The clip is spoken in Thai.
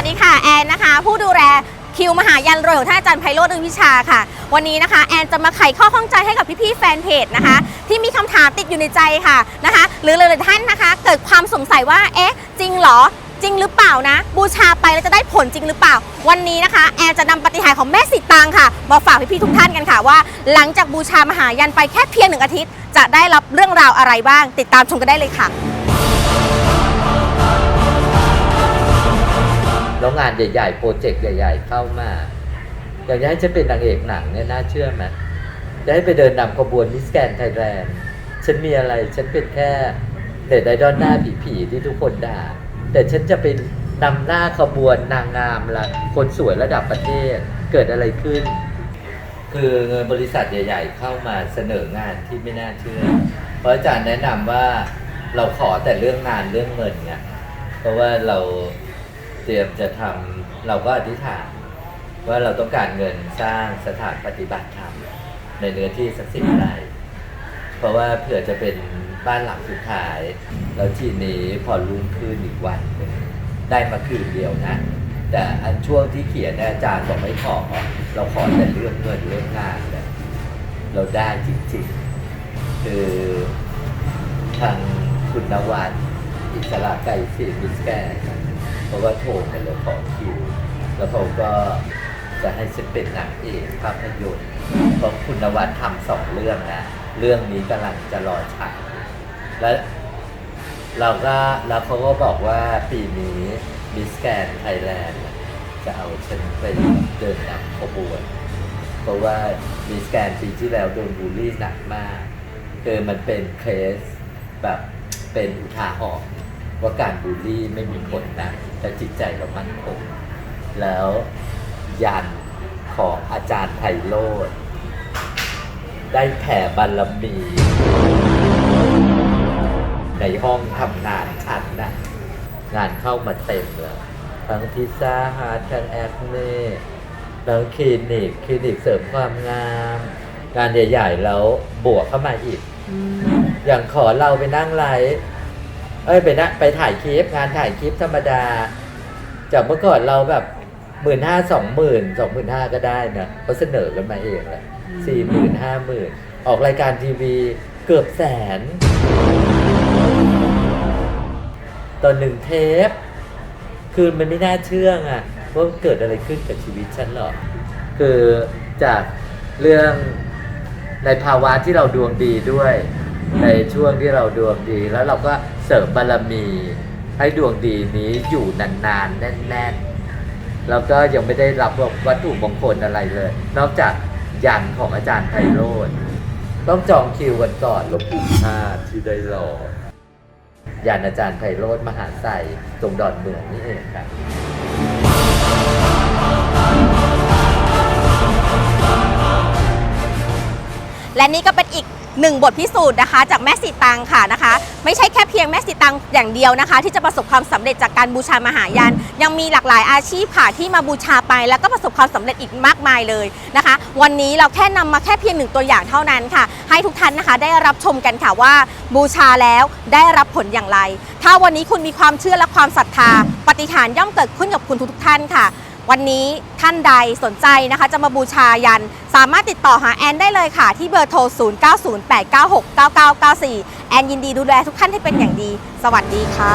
วัสดีค่ะแอนนะคะ ผู้ดูแลคิวมหายันรวยของท่านอาจารย์ไพโรจน์อึงวิชาค่ะ วันนี้นะคะ แอนจะมาไขข้อข้องใจให้กับพี่ๆแฟนเพจนะคะ ที่มีคำถามติดอยู่ในใจค่ะนะคะ หรือหลายๆท่านนะคะ เกิดความสงสัยว่าเอ๊ะ จริงเหรอจริงหรือเปล่านะ บูชาไปแล้วจะได้ผลจริงหรือเปล่า วันนี้นะคะ แอนจะนำปฏิหารของแม่สิตางค่ะ มาฝากพี่ๆทุกท่านกันค่ะว่า หลังจากบูชามหายันไปแค่เพียงหนึ่งอาทิตย์ จะได้รับเรื่องราวอะไรบ้าง ติดตามชมกันได้เลยค่ะ แล้วงานใหญ่ๆ โปรเจกต์ใหญ่ ๆ เข้ามา อยากจะให้ฉันเป็นนางเอกหนังเนี่ยน่าเชื่อไหมจะให้ไปเดินนำขบวนมิสแกนไทยแลนด์ฉันมีอะไร ฉันเป็นแค่เด็ดไอดอลหน้าผีๆที่ทุกคนด่า แต่ฉันจะเป็นนำหน้าขบวนนางงามละคนสวยระดับประเทศเกิดอะไรขึ้น คือเงินบริษัทใหญ่ ๆ เข้ามาเสนองานที่ไม่น่าเชื่อ เพราะอาจารย์แนะนำว่าเราขอแต่เรื่องงานเรื่องเงินไงเพราะว่าเรา เตรียมจะทำเราก็อธิษฐานว่าเราต้องการเงินสร้างสถานปฏิบัติธรรมในเนื้อที่สักสิบไร่เพราะว่าเผื่อจะเป็นบ้านหลังสุดท้าย แล้วทีนี้พอรุ่งขึ้นอีกวันหนึ่งได้มาคืนเดียวนะ แต่อันช่วงที่เขียนอาจารย์บอกไม่ขอ เราขอแต่เรื่องเงินเรื่องงานเนี่ยเราได้จริงๆ คือทางคุณนวัดอิสระไกรศรีมิสแกน เพราะว่าโทรมาเลยขอคิว แล้วเขาก็จะให้ฉันเป็นนางเอกภาพยนตร์เพราะคุณนวัดทำสองเรื่องนะเรื่องนี้กำลังจะรอฉายและเราก็แล้วเขาก็บอกว่าปีนี้มิสแกนไทยแลนด์จะเอาฉันไปเดินนำขบวน เพราะว่ามิสแกนปีที่แล้วโดนบูลลี่หนักมากคือมันเป็นเคสแบบเป็นอุทาหรณ์ ว่าการบูลลี่ไม่มีผลนะแต่จิตใจเรามั่นคงแล้วยันของอาจารย์ไพโรธได้แผ่บารมี ในห้องทำงานฉันนะงานเข้ามาเต็มเลยทั้งพิซซ่าฮาร์ททั้งแอคเน่ทั้งคลินิก คลินิกเสริมความงาม งานใหญ่ ๆ แล้วบวกเข้ามาอีก อย่างขอเราไปนั่งไลฟ์ เอ้ยไปนะไปถ่ายคลิปงานถ่ายคลิปธรรมดา จากเมื่อก่อนเราแบบหมื่นห้าสองหมื่นสองหมื่นห้าก็ได้นะเขาเสนอกันมาเองแหละสี่หมื่นห้าหมื่นออกรายการทีวีเกือบแสนตอนหนึ่งเทป คือมันไม่น่าเชื่อไงว่าเกิดอะไรขึ้นกับชีวิตฉันหรอกคือจากเรื่องในภาวะที่เราดวงดีด้วย ในช่วงที่เราดวงดีแล้วเราก็ เสริมบารมี ให้ดวงดีนี้อยู่นานๆ แน่นๆ แล้วก็ยังไม่ได้รับวัตถุมงคลอะไรเลย นอกจากยันของอาจารย์ไพโรธต้องจองคิวกันก่อนหลวงปู่ชาติที่ได้รอยานอาจารย์ไพโรธมหาใสตรงดอนเมืองนี่เองครับและนี่ก็เป็นอีก หนึ่งบทพิสูจน์นะคะ จากแม่สีตังค่ะนะคะ ไม่ใช่แค่เพียงแม่สีตังอย่างเดียวนะคะ ที่จะประสบความสำเร็จจากการบูชามหายันยังมีหลากหลายอาชีพค่ะที่มาบูชาไป แล้วก็ประสบความสำเร็จอีกมากมายเลยนะคะ วันนี้เราแค่นำมาแค่เพียงหนึ่งตัวอย่างเท่านั้นค่ะ ให้ทุกท่านนะคะได้รับชมกันค่ะว่าบูชาแล้วได้รับผลอย่างไร ถ้าวันนี้คุณมีความเชื่อและความศรัทธา ปฏิหารย่อมเกิดขึ้นกับคุณทุกท่านค่ะ วันนี้ท่านใดสนใจนะคะ จะมาบูชายัน สามารถติดต่อหาแอนได้เลยค่ะ ที่เบอร์โทร 0908969994 แอนยินดีดูแลทุกท่านให้เป็นอย่างดี สวัสดีค่ะ